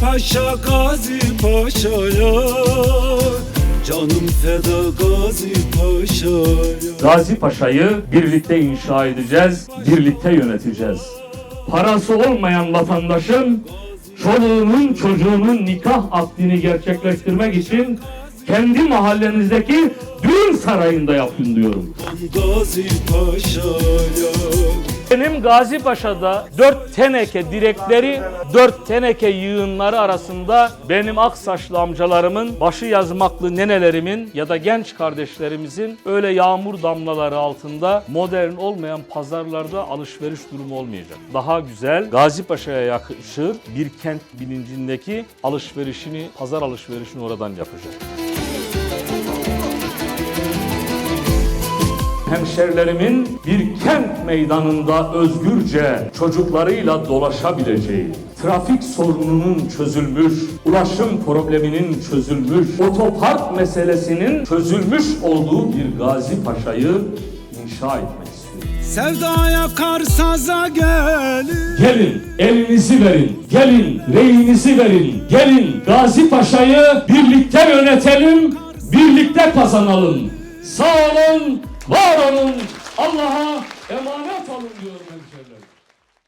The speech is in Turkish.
Paşa Gazi Paşa'ya Canım feda Gazi Paşa'ya Gazi Paşa'yı birlikte inşa edeceğiz, birlikte yöneteceğiz. Parası olmayan vatandaşın çoluğunun çocuğunun nikah akdini gerçekleştirmek için kendi mahallenizdeki düğün sarayında yapın diyorum. Gazi Paşa'ya Gazi Paşa'da dört teneke direkleri, dört teneke yığınları arasında benim ak saçlı amcalarımın, başı yazmaklı nenelerimin ya da genç kardeşlerimizin öyle yağmur damlaları altında modern olmayan pazarlarda alışveriş durumu olmayacak. Daha güzel, Gazi Paşa'ya yakışır bir kent bilincindeki alışverişini, pazar alışverişini oradan yapacak. Hemşerilerimin bir kent meydanında özgürce çocuklarıyla dolaşabileceği, trafik sorununun çözülmüş, ulaşım probleminin çözülmüş, otopark meselesinin çözülmüş olduğu bir Gazi Paşa'yı inşa etmek istiyorum. Sevdaya karsaza gelir Gelin elinizi verin, gelin reyinizi verin, gelin Gazi Paşa'yı birlikte yönetelim, birlikte kazanalım. Sağ olun, var olun, Allah'a emanet olun diyorum.